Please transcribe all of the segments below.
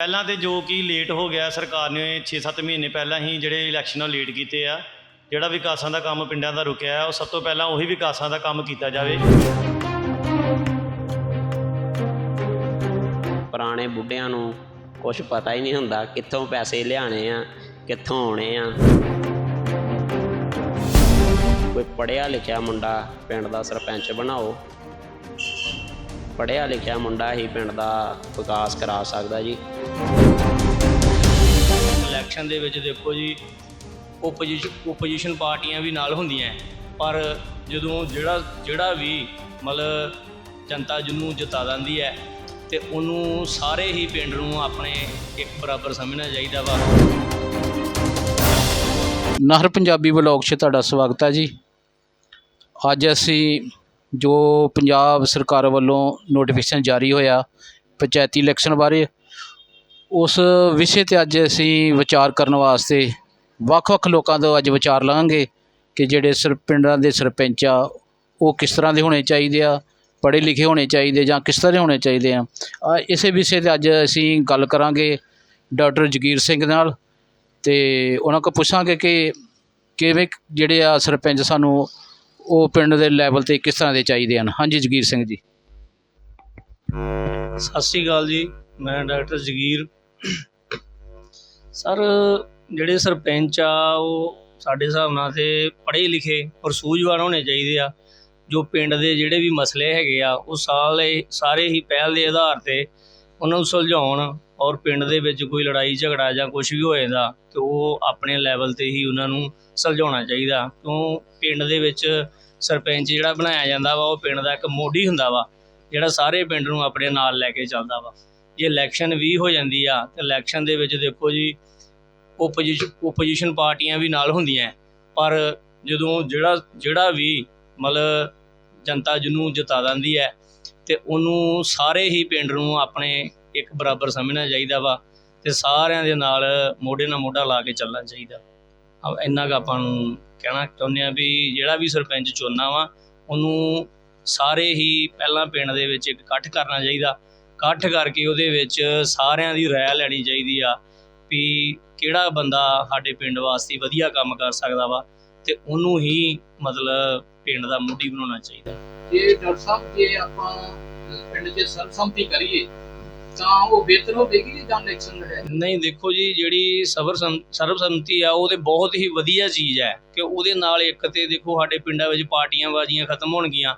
ਪਹਿਲਾਂ ਤੇ ਜੋ ਕਿ ਲੇਟ ਹੋ ਗਿਆ, ਸਰਕਾਰ ਨੇ 6-7 ਮਹੀਨੇ ਪਹਿਲਾਂ ਹੀ ਜਿਹੜੇ ਇਲੈਕਸ਼ਨਾਂ ਲੇਟ ਕੀਤੇ ਆ, ਜਿਹੜਾ ਵਿਕਾਸਾਂ ਦਾ ਕੰਮ ਪਿੰਡਾਂ ਦਾ ਰੁਕਿਆ ਉਹ ਸਭ ਤੋਂ ਪਹਿਲਾਂ ਉਹੀ ਵਿਕਾਸਾਂ ਦਾ ਕੰਮ ਕੀਤਾ ਜਾਵੇ। ਪੁਰਾਣੇ ਬੁੱਢਿਆਂ ਨੂੰ ਕੁਝ ਪਤਾ ਹੀ ਨਹੀਂ ਹੁੰਦਾ ਕਿੱਥੋਂ ਪੈਸੇ ਲਿਆਣੇ ਆ, ਕਿੱਥੋਂ ਆਉਣੇ ਆ। ਕੋਈ ਪੜਿਆ ਲਿਖਿਆ ਮੁੰਡਾ ਪਿੰਡ ਦਾ ਸਰਪੰਚ ਬਣਾਓ ਪੜਿਆ ਲਿਖਿਆ ਮੁੰਡਾ ਹੀ ਪਿੰਡ ਦਾ ਵਿਕਾਸ ਕਰਾ ਸਕਦਾ ਜੀ। ਇਲੈਕਸ਼ਨ ਦੇ ਵਿੱਚ ਦੇਖੋ ਜੀ ਓਪੋਜੀਸ਼ਨ ਓਪੋਜੀਸ਼ਨ ਪਾਰਟੀਆਂ ਵੀ ਨਾਲ ਹੁੰਦੀਆਂ। ਪਰ ਜਦੋਂ ਜਿਹੜਾ ਜਿਹੜਾ ਵੀ ਮਤਲਬ ਜਨਤਾ ਜਿਹਨੂੰ ਜਿਤਾ ਦਿੰਦੀ ਹੈ ਤੇ ਉਹਨੂੰ ਸਾਰੇ ਹੀ ਪਿੰਡ ਨੂੰ ਆਪਣੇ ਇੱਕ ਬਰਾਬਰ ਸਮਝਣਾ ਚਾਹੀਦਾ ਵਾ। ਨਾਹਰ ਪੰਜਾਬੀ ਵਲੌਗ 'ਚ ਤੁਹਾਡਾ ਸਵਾਗਤ ਹੈ ਜੀ। ਅੱਜ ਅਸੀਂ ਜੋ ਪੰਜਾਬ ਸਰਕਾਰ ਵੱਲੋਂ ਨੋਟੀਫਿਕੇਸ਼ਨ ਜਾਰੀ ਹੋਇਆ ਪੰਚਾਇਤੀ ਇਲੈਕਸ਼ਨ ਬਾਰੇ, ਉਸ ਵਿਸ਼ੇ ਤੇ ਅੱਜ ਅਸੀਂ ਵਿਚਾਰ ਕਰਨ ਵਾਸਤੇ ਵੱਖ-ਵੱਖ ਲੋਕਾਂ ਤੋਂ ਅੱਜ ਵਿਚਾਰ ਲਾਂਗੇ ਕਿ ਜਿਹੜੇ ਸਰ, ਪਿੰਡਾਂ ਦੇ ਸਰਪੰਚ ਆ, ਉਹ ਕਿਸ ਤਰ੍ਹਾਂ ਦੇ ਹੋਣੇ ਚਾਹੀਦੇ ਆ ਪੜ੍ਹੇ ਲਿਖੇ ਹੋਣੇ ਚਾਹੀਦੇ ਜਾਂ ਕਿਸ ਤਰ੍ਹਾਂ ਦੇ ਹੋਣੇ ਚਾਹੀਦੇ ਆ ਇਸੇ ਵਿਸ਼ੇ ਤੇ ਅੱਜ ਅਸੀਂ ਗੱਲ ਕਰਾਂਗੇ ਡਾਕਟਰ ਜਗੀਰ ਸਿੰਘ ਨਾਲ ਤੇ ਉਹਨਾਂ ਕੋਲ ਪੁੱਛਾਂਗੇ ਕਿ ਕਿਵੇਂ ਜਿਹੜੇ ਆ ਸਰਪੰਚ ਸਾਨੂੰ ਉਹ ਪਿੰਡ ਦੇ ਲੈਵਲ ਤੇ ਕਿਸ ਤਰ੍ਹਾਂ ਦੇ ਚਾਹੀਦੇ ਹਨ? ਹਾਂਜੀ, ਜਗੀਰ ਸਿੰਘ ਜੀ। ਸਤਿ ਸ੍ਰੀ ਅਕਾਲ ਜੀ, ਮੈਂ ਡਾਕਟਰ ਜਗੀਰ। ਸਰ, ਜਿਹੜੇ ਸਰਪੰਚ ਆ, ਉਹ ਸਾਡੇ ਹਿਸਾਬ ਨਾਲ ਤੇ ਪੜ੍ਹੇ ਲਿਖੇ ਔਰ ਸੂਝਵਾਨ ਹੋਣੇ ਚਾਹੀਦੇ ਆ। ਜੋ ਪਿੰਡ ਦੇ ਜਿਹੜੇ ਵੀ ਮਸਲੇ ਹੈਗੇ ਆ, ਉਹ ਸਾਲੇ ਸਾਰੇ ਹੀ ਪਹਿਲ ਦੇ ਆਧਾਰ ਤੇ ਉਹਨਾਂ ਨੂੰ ਸੁਲਝਾਉਣ ਔਰ ਪਿੰਡ ਦੇ ਵਿੱਚ ਕੋਈ ਲੜਾਈ ਝਗੜਾ ਜਾਂ ਕੁਝ ਵੀ ਹੋ ਜਾਂਦਾ, ਤੇ ਉਹ ਆਪਣੇ ਲੈਵਲ ਤੇ ਹੀ ਉਹਨਾਂ ਨੂੰ ਸੁਲਝਾਉਣਾ ਚਾਹੀਦਾ। ਕਿਉਂ ਪਿੰਡ ਦੇ ਵਿੱਚ ਸਰਪੰਚ ਜਿਹੜਾ ਬਣਾਇਆ ਜਾਂਦਾ ਵਾ, ਉਹ ਪਿੰਡ ਦਾ ਇੱਕ ਮੋਢੀ ਹੁੰਦਾ ਵਾ, ਜਿਹੜਾ ਸਾਰੇ ਪਿੰਡ ਨੂੰ ਆਪਣੇ ਨਾਲ ਲੈ ਕੇ ਚੱਲਦਾ ਵਾ। ਜੇ ਇਲੈਕਸ਼ਨ ਵੀ ਹੋ ਜਾਂਦੀ ਆ, ਤੇ ਇਲੈਕਸ਼ਨ ਦੇ ਵਿੱਚ ਦੇਖੋ ਜੀ ਓਪੋਜੀਸ਼ਨ ਓਪੋਜੀਸ਼ਨ ਪਾਰਟੀਆਂ ਵੀ ਨਾਲ ਹੁੰਦੀਆਂ ਪਰ ਜਦੋਂ ਜਿਹੜਾ ਜਿਹੜਾ ਵੀ ਮਤਲਬ ਜਨਤਾ ਜਿਹਨੂੰ ਜਿਤਾ ਦਿੰਦੀ ਹੈ ਤੇ ਉਹਨੂੰ ਸਾਰੇ ਹੀ ਪਿੰਡ ਨੂੰ ਆਪਣੇ ਇੱਕ ਬਰਾਬਰ ਸਮਝਣਾ ਚਾਹੀਦਾ ਵਾ ਤੇ ਸਾਰਿਆਂ ਦੇ ਨਾਲ ਮੋਢੇ ਨਾਲ ਮੋਢਾ ਲਾ ਕੇ ਚੱਲਣਾ ਚਾਹੀਦਾ। ਆ ਇੰਨਾ ਕੁ ਆਪਾਂ ਨੂੰ ਕਹਿਣਾ ਚਾਹੁੰਦੇ ਆ ਵੀ ਜਿਹੜਾ ਵੀ ਸਰਪੰਚ ਚੁਣਨਾ ਵਾ, ਉਹਨੂੰ ਸਾਰੇ ਹੀ ਪਹਿਲਾਂ ਪਿੰਡ ਦੇ ਵਿੱਚ ਇੱਕ ਇਕੱਠ ਕਰਨਾ ਚਾਹੀਦਾ। ਇਕੱਠ ਕਰਕੇ ਉਹਦੇ ਵਿੱਚ ਸਾਰਿਆਂ ਦੀ ਰਾਏ ਲੈਣੀ ਚਾਹੀਦੀ ਆ ਵੀ ਕਿਹੜਾ ਬੰਦਾ ਸਾਡੇ ਪਿੰਡ ਵਾਸਤੇ ਵਧੀਆ ਕੰਮ ਕਰ ਸਕਦਾ ਵਾ ਤੇ ਉਹਨੂੰ ਹੀ ਮਤਲਬ ਪਿੰਡ ਦਾ ਮੁੱਢੀ ਬਣਾਉਣਾ ਚਾਹੀਦਾ। ਜੇ ਡਾਕਟਰ ਸਾਹਿਬ, ਜੇ ਆਪਾਂ ਪਿੰਡ 'ਚ ਸਰਬਸੰਮਤੀ ਕਰੀਏ ਤਾਂ ਉਹ ਬਿਹਤਰ ਹੋਵੇਗੀ ਜਾਂ ਇਲੈਕਸ਼ਨ ਹੈ? ਨਹੀਂ ਦੇਖੋ ਜੀ ਜਿਹੜੀ ਸਬਰ ਸਮ- ਸਰਬਸੰਮਤੀ ਆ ਉਹ ਤੇ ਬਹੁਤ ਹੀ ਵਧੀਆ ਚੀਜ਼ ਹੈ ਕਿ ਉਹਦੇ ਨਾਲ ਇੱਕ ਤੇ ਦੇਖੋ ਸਾਡੇ ਪਿੰਡਾਂ ਵਿੱਚ ਪਾਰਟੀਆਂ ਬਾਜ਼ੀਆਂ ਖਤਮ ਹੋਣਗੀਆਂ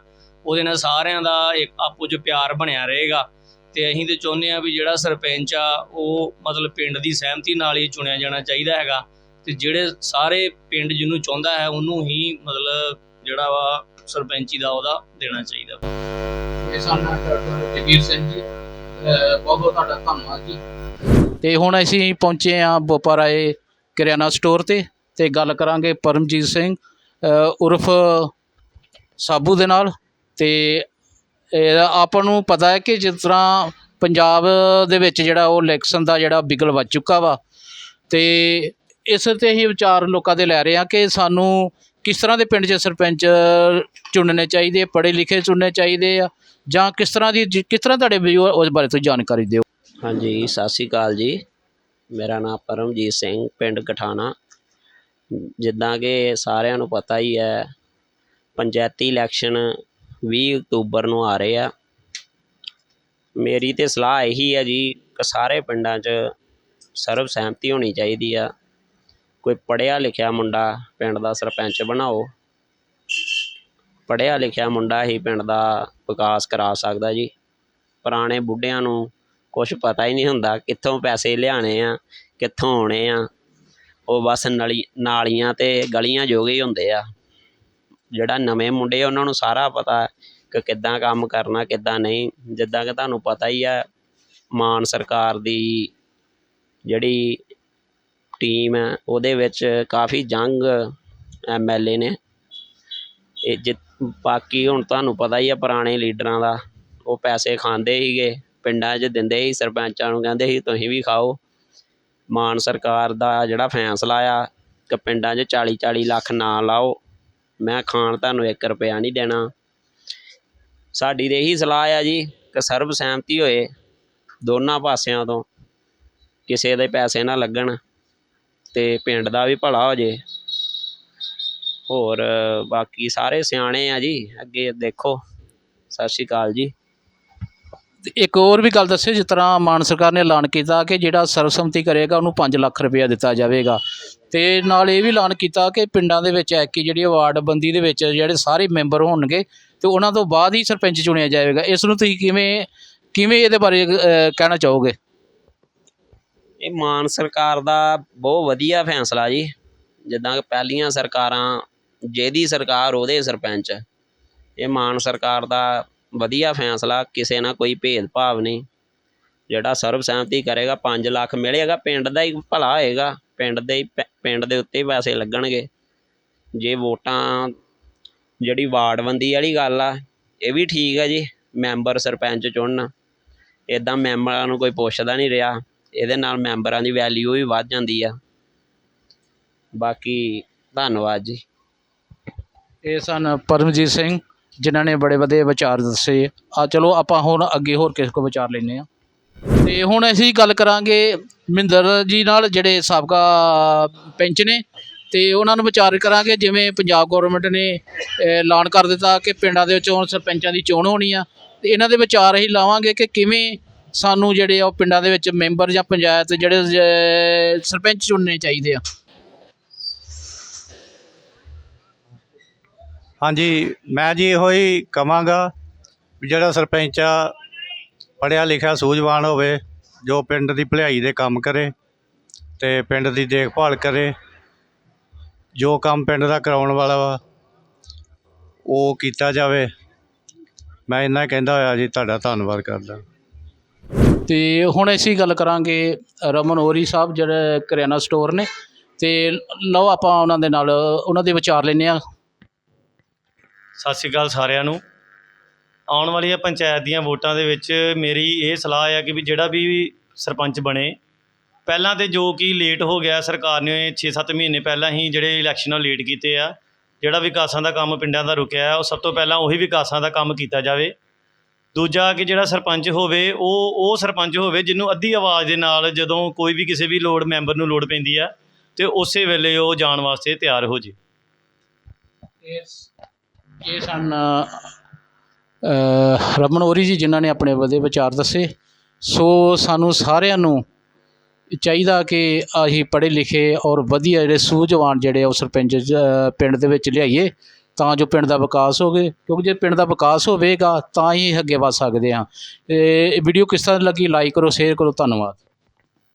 ਉਹਦੇ ਨਾਲ ਸਾਰਿਆਂ ਦਾ ਇੱਕ ਆਪੋ 'ਚ ਪਿਆਰ ਬਣਿਆ ਰਹੇਗਾ ਤੇ ਅਸੀਂ ਤੇ ਚਾਹੁੰਦੇ ਆ ਵੀ ਜਿਹੜਾ ਸਰਪੰਚ ਆ ਉਹ ਮਤਲਬ ਪਿੰਡ ਦੀ ਸਹਿਮਤੀ ਨਾਲ ਹੀ ਚੁਣਿਆ ਜਾਣਾ ਚਾਹੀਦਾ ਹੈਗਾ ਤੇ ਜਿਹੜੇ ਸਾਰੇ ਪਿੰਡ ਜਿਹਨੂੰ ਚਾਹੁੰਦਾ ਹੈ ਉਹਨੂੰ ਹੀ ਮਤਲਬ ਜਿਹੜਾ ਵਾ ਸਰਪੰਚੀ ਦਾ ਉਹਦਾ ਦੇਣਾ ਚਾਹੀਦਾ। ਇਹ ਸਾਡਾ ਡਾਕਟਰ ਜਗੀਰ ਸਿੰਘ ਜੀ। ਬਹੁਤ ਬਹੁਤ ਤੁਹਾਡਾ ਧੰਨਵਾਦ ਜੀ। ਤੇ ਹੁਣ ਅਸੀਂ ਪਹੁੰਚੇ ਆ ਬੋਪਾਰਾਏ ਕਰਿਆਨਾ ਸਟੋਰ ਤੇ ਤੇ ਗੱਲ ਕਰਾਂਗੇ ਪਰਮਜੀਤ ਸਿੰਘ ਉਰਫ ਸਾਬੂ ਦੇ ਨਾਲ ਤੇ, ਇਹ ਆਪਾਂ ਨੂੰ ਪਤਾ ਹੈ ਕਿ ਜਿਸ ਤਰ੍ਹਾਂ ਪੰਜਾਬ ਦੇ ਵਿੱਚ ਜਿਹੜਾ ਉਹ ਇਲੈਕਸ਼ਨ ਦਾ ਜਿਹੜਾ ਬਿਗਲ ਵੱਜ ਚੁੱਕਾ ਵਾ ਤੇ ਇਸ ਤੇ ਹੀ ਵਿਚਾਰ ਲੋਕਾਂ ਦੇ ਲੈ ਰਹੇ ਆ ਕਿ ਸਾਨੂੰ ਕਿਸ ਤਰ੍ਹਾਂ ਦੇ ਪਿੰਡ 'ਚ ਸਰਪੰਚ ਚੁਣਨੇ ਚਾਹੀਦੇ, ਪੜ੍ਹੇ ਲਿਖੇ ਚੁਣਨੇ ਚਾਹੀਦੇ ਆ? ਜਾਂ ਕਿਸ ਤਰ੍ਹਾਂ ਦੀ ਕਿਸ ਤਰ੍ਹਾਂ ਤੁਹਾਡੇ ਵੀ ਉਸ ਬਾਰੇ ਤੁਸੀਂ ਜਾਣਕਾਰੀ ਦਿਓ। ਹਾਂਜੀ, ਸਤਿ ਸ੍ਰੀ ਅਕਾਲ ਜੀ। ਮੇਰਾ ਨਾਮ ਪਰਮਜੀਤ ਸਿੰਘ, ਪਿੰਡ ਕਠਾਣਾ। ਜਿੱਦਾਂ ਕਿ ਸਾਰਿਆਂ ਨੂੰ ਪਤਾ ਹੀ ਹੈ, ਪੰਚਾਇਤੀ ਇਲੈਕਸ਼ਨ 20 ਅਕਤੂਬਰ ਨੂੰ ਆ ਰਹੇ ਆ। ਮੇਰੀ ਤੇ ਸਲਾਹ ਇਹੀ ਹੈ ਜੀ ਕਿ ਸਾਰੇ ਪਿੰਡਾਂ 'ਚ ਸਰਬ ਸਹਿਮਤੀ ਹੋਣੀ ਚਾਹੀਦੀ ਆ। ਕੋਈ ਪੜ੍ਹਿਆ ਲਿਖਿਆ ਮੁੰਡਾ ਪਿੰਡ ਦਾ ਸਰਪੰਚ ਬਣਾਓ। ਪੜ੍ਹਿਆ ਲਿਖਿਆ ਮੁੰਡਾ ਹੀ ਪਿੰਡ ਦਾ ਵਿਕਾਸ ਕਰਾ ਸਕਦਾ ਜੀ। ਪੁਰਾਣੇ ਬੁੱਢਿਆਂ ਨੂੰ ਕੁਝ ਪਤਾ ਹੀ ਨਹੀਂ ਹੁੰਦਾ ਕਿੱਥੋਂ ਪੈਸੇ ਲਿਆਣੇ ਆ ਕਿੱਥੋਂ ਆਉਣੇ ਆ। ਉਹ ਬਸ ਨਲੀ ਨਾਲੀਆਂ ਤੇ ਗਲੀਆਂ ਜੋਗੇ ਹੀ ਹੁੰਦੇ ਆ। ਜਿਹੜਾ ਨਵੇਂ ਮੁੰਡੇ ਆ, ਉਹਨਾਂ ਨੂੰ ਸਾਰਾ ਪਤਾ ਕਿ ਕਿੱਦਾਂ ਕੰਮ ਕਰਨਾ ਕਿੱਦਾਂ ਨਹੀਂ। ਜਿੱਦਾਂ ਕਿ ਤੁਹਾਨੂੰ ਪਤਾ ਹੀ ਆ ਮਾਨ ਸਰਕਾਰ ਦੀ ਜਿਹੜੀ ਟੀਮ ਹੈ, ਉਹਦੇ ਵਿੱਚ ਕਾਫੀ ਜੰਗ ਏ ਨੇ। ਇਹ ਜਿ ਬਾਕੀ ਹੁਣ ਤੁਹਾਨੂੰ ਪਤਾ ਹੀ ਆ ਪੁਰਾਣੇ ਲੀਡਰਾਂ ਦਾ, ਉਹ ਪੈਸੇ ਖਾਂਦੇ ਸੀਗੇ, ਪਿੰਡਾਂ 'ਚ ਦਿੰਦੇ ਸੀ, ਸਰਪੰਚਾਂ ਨੂੰ ਕਹਿੰਦੇ ਸੀ, ਤੁਸੀਂ ਵੀ ਖਾਓ। ਮਾਨ ਸਰਕਾਰ ਦਾ ਜਿਹੜਾ ਫੈਸਲਾ ਆ, ਕਿ ਪਿੰਡਾਂ 'ਚ 40 40 ਲੱਖ ਨਾ ਲਾਓ, ਮੈਂ ਖਾਣ ਤੁਹਾਨੂੰ ਇੱਕ ਰੁਪਇਆ ਨਹੀਂ ਦੇਣਾ। ਸਾਡੀ ਤਾਂ ਇਹੀ ਸਲਾਹ ਆ ਜੀ, ਕਿ ਸਰਬ ਸਹਿਮਤੀ ਹੋਏ ਦੋਨਾਂ ਪਾਸਿਆਂ ਤੋਂ, ਕਿਸੇ ਦੇ ਪੈਸੇ ਨਾ ਲੱਗਣ। ਅਤੇ ਪਿੰਡ ਦਾ ਵੀ ਭਲਾ ਹੋ ਜੇ। ਹੋਰ, ਬਾਕੀ ਸਾਰੇ ਸਿਆਣੇ ਆ ਜੀ, ਅੱਗੇ ਦੇਖੋ। ਸਤਿ ਸ਼੍ਰੀ ਅਕਾਲ ਜੀ। ਤੇ ਇੱਕ ਹੋਰ ਵੀ ਗੱਲ ਦੱਸਿਓ, ਜਿਸ ਤਰ੍ਹਾਂ ਮਾਨ ਸਰਕਾਰ ਨੇ ਐਲਾਨ ਕੀਤਾ ਕਿ ਜਿਹੜਾ ਸਰਬਸੰਮਤੀ ਕਰੇਗਾ, ਉਹਨੂੰ 5 ਲੱਖ ਰੁਪਇਆ ਦਿੱਤਾ ਜਾਵੇਗਾ। ਤੇ ਨਾਲ ਇਹ ਵੀ ਐਲਾਨ ਕੀਤਾ ਕਿ ਪਿੰਡਾਂ ਦੇ ਵਿੱਚ ਐਕੀ ਜਿਹੜੀ ਵਾਰਡ ਬੰਦੀ ਦੇ ਵਿੱਚ ਜਿਹੜੇ ਸਾਰੇ ਮੈਂਬਰ ਹੋਣਗੇ, ਤੇ ਉਹਨਾਂ ਤੋਂ ਬਾਅਦ ਹੀ ਸਰਪੰਚ ਚੁਣਿਆ ਜਾਵੇਗਾ। ਇਸ ਨੂੰ ਤੁਸੀਂ ਕਿਵੇਂ ਕਿਵੇਂ ਇਹਦੇ ਬਾਰੇ ਕਹਿਣਾ ਚਾਹੋਗੇ? ਇਹ ਮਾਨ ਸਰਕਾਰ ਦਾ ਬਹੁਤ ਵਧੀਆ ਫੈਸਲਾ ਜੀ। ਜਿੱਦਾਂ ਕਿ ਪਹਿਲੀਆਂ ਸਰਕਾਰਾਂ, ਜਿਹਦੀ ਸਰਕਾਰ ਉਹਦੇ ਸਰਪੰਚ। ਇਹ ਮਾਨ ਸਰਕਾਰ ਦਾ ਵਧੀਆ ਫੈਸਲਾ, ਕਿਸੇ ਨਾਲ ਕੋਈ ਭੇਦਭਾਵ ਨਹੀਂ। ਜਿਹੜਾ ਸਰਬਸਹਿਮਤੀ ਕਰੇਗਾ 5 ਲੱਖ ਮਿਲੇਗਾ, ਪਿੰਡ ਦਾ ਹੀ ਭਲਾ ਹੋਏਗਾ। ਪਿੰਡ ਦੇ ਹੀ ਪੈ- ਪਿੰਡ ਦੇ ਉੱਤੇ ਪੈਸੇ ਲੱਗਣਗੇ। ਜੇ ਵੋਟਾਂ, ਜਿਹੜੀ ਵਾਰਡਬੰਦੀ ਵਾਲੀ ਗੱਲ ਆ, ਇਹ ਵੀ ਠੀਕ ਆ ਜੀ, ਮੈਂਬਰ ਸਰਪੰਚ ਚੁਣਨ। ਇਦਾਂ ਮੈਂਬਰਾਂ ਨੂੰ ਕੋਈ ਪੁੱਛਦਾ ਨਹੀਂ ਰਿਹਾ। ਇਹਦੇ ਨਾਲ ਮੈਂਬਰਾਂ ਦੀ ਵੈਲਿਊ ਵੀ ਵੱਧ ਜਾਂਦੀ ਆ। ਬਾਕੀ ਧੰਨਵਾਦ ਜੀ। ਇਹ ਸਨ ਪਰਮਜੀਤ ਸਿੰਘ, ਜਿਨ੍ਹਾਂ ਨੇ ਬੜੇ ਵਧੀਆ ਵਿਚਾਰ ਦੱਸੇ। ਆ ਚਲੋ ਆਪਾਂ ਹੁਣ ਅੱਗੇ ਹੋਰ ਕਿਸੇ ਕੋ ਵਿਚਾਰ ਲੈਨੇ ਆ ਤੇ ਹੁਣ ਅਸੀਂ ਗੱਲ ਕਰਾਂਗੇ ਮਹਿੰਦਰ ਜੀ ਨਾਲ, ਜਿਹੜੇ ਸਾਬਕਾ ਪੈਂਚ ਨੇ। ਤੇ ਉਹਨਾਂ ਨੂੰ ਵਿਚਾਰ ਕਰਾਂਗੇ, ਜਿਵੇਂ ਪੰਜਾਬ ਗਵਰਨਮੈਂਟ ਨੇ ਐਲਾਨ ਕਰ ਦਿੱਤਾ ਕਿ ਪਿੰਡਾਂ ਦੇ ਵਿੱਚੋਂ ਸਰਪੰਚਾਂ ਦੀ ਚੋਣ ਹੋਣੀ ਆ। ਤੇ ਇਹਨਾਂ ਦੇ ਵਿਚਾਰ ਅਸੀਂ ਲਾਵਾਂਗੇ ਕਿ ਕਿਵੇਂ ਸਾਨੂੰ ਜਿਹੜੇ ਆ ਉਹ ਪਿੰਡਾਂ ਦੇ ਵਿੱਚ ਮੈਂਬਰ ਜਾਂ ਪੰਚਾਇਤ ਜਿਹੜੇ ਸਰਪੰਚ ਚੁਣਨੇ ਚਾਹੀਦੇ ਆ। ਹਾਂਜੀ, ਮੈਂ ਜੀ ਇਹੋ ਹੀ ਕਵਾਂਗਾ ਵੀ ਜਿਹੜਾ ਸਰਪੰਚ ਆ, ਪੜ੍ਹਿਆ ਲਿਖਿਆ ਸੂਝਵਾਨ ਹੋਵੇ, ਜੋ ਪਿੰਡ ਦੀ ਭਲਾਈ ਦੇ ਕੰਮ ਕਰੇ ਤੇ ਪਿੰਡ ਦੀ ਦੇਖਭਾਲ ਕਰੇ, ਜੋ ਕੰਮ ਪਿੰਡ ਦਾ ਕਰਾਉਣ ਵਾਲਾ ਵਾ, ਉਹ ਕੀਤਾ ਜਾਵੇ। ਮੈਂ ਇੰਨਾ ਕਹਿੰਦਾ ਹੋਇਆ ਜੀ, ਤੁਹਾਡਾ ਧੰਨਵਾਦ ਕਰਦਾ। ਤੇ ਹੁਣ ਅਸੀਂ ਗੱਲ ਕਰਾਂਗੇ ਰਮਨ ਹੋਰੀ ਸਾਹਿਬ, ਜਿਹੜੇ ਕਰਿਆਨਾ ਸਟੋਰ ਨੇ। ਤੇ ਲਓ ਆਪਾਂ ਉਹਨਾਂ ਦੇ ਨਾਲ, ਉਹਨਾਂ ਦੇ ਵਿਚਾਰ ਲੈਨੇ ਆ ਸਤਿ ਸ਼੍ਰੀ ਅਕਾਲ ਸਾਰਿਆਂ ਨੂੰ। ਆਉਣ ਵਾਲੀਆਂ ਪੰਚਾਇਤ ਦੀਆਂ ਵੋਟਾਂ ਦੇ ਵਿੱਚ ਮੇਰੀ ਇਹ ਸਲਾਹ ਹੈ ਕਿ ਵੀ ਜਿਹੜਾ ਵੀ ਸਰਪੰਚ ਬਣੇ, ਪਹਿਲਾਂ ਤੇ ਜੋ ਕਿ ਲੇਟ ਹੋ ਗਿਆ, ਸਰਕਾਰ ਨੇ 6-7 ਮਹੀਨੇ ਪਹਿਲਾਂ ਹੀ ਜਿਹੜੇ ਇਲੈਕਸ਼ਨ ਉਹ ਲੇਟ ਕੀਤੇ ਆ, ਜਿਹੜਾ ਵਿਕਾਸਾਂ ਦਾ ਕੰਮ ਪਿੰਡਾਂ ਦਾ ਰੁਕਿਆ ਉਹ ਸਭ ਤੋਂ ਪਹਿਲਾਂ ਉਹੀ ਵਿਕਾਸਾਂ ਦਾ ਕੰਮ ਕੀਤਾ ਜਾਵੇ। ਦੂਜਾ ਕਿ ਜਿਹੜਾ ਸਰਪੰਚ ਹੋਵੇ ਉਹ ਉਹ ਸਰਪੰਚ ਹੋਵੇ ਜਿਹਨੂੰ ਅੱਧੀ ਆਵਾਜ਼ ਦੇ ਨਾਲ ਜਦੋਂ ਕੋਈ ਵੀ ਕਿਸੇ ਵੀ ਲੋੜ ਮੈਂਬਰ ਨੂੰ ਲੋੜ ਪੈਂਦੀ ਆ ਤੇ ਉਸੇ ਵੇਲੇ ਉਹ ਜਾਣ ਵਾਸਤੇ ਤਿਆਰ ਹੋ ਜੇ। ਇਹ ਸਨ ਅ, ਰਮਨ ਹੋਰੀ ਜੀ ਜਿਨ੍ਹਾਂ ਨੇ ਆਪਣੇ ਵਧੇ ਵਿਚਾਰ ਦੱਸੇ। ਸੋ ਸਾਨੂੰ ਸਾਰਿਆਂ ਨੂੰ ਚਾਹੀਦਾ ਕਿ ਅਸੀਂ ਪੜ੍ਹੇ ਲਿਖੇ ਔਰ ਵਧੀਆ ਜਿਹੜੇ ਸੂਝਵਾਨ ਜਿਹੜੇ ਆ ਉਹ ਸਰਪੰਚ ਅ, ਪਿੰਡ ਦੇ ਵਿੱਚ ਲਿਆਈਏ। ਤਾਂ ਜੋ ਪਿੰਡ ਦਾ ਵਿਕਾਸ ਹੋਵੇ, ਕਿਉਂਕਿ ਜੇ ਪਿੰਡ ਦਾ ਵਿਕਾਸ ਹੋਵੇਗਾ ਤਾਂ ਹੀ ਅੱਗੇ ਵਧ ਸਕਦੇ ਹਾਂ। ਇਹ ਵੀਡੀਓ ਕਿਸ ਤਰ੍ਹਾਂ ਲੱਗੀ ਲਾਈਕ ਕਰੋ ਸ਼ੇਅਰ ਕਰੋ, ਧੰਨਵਾਦ।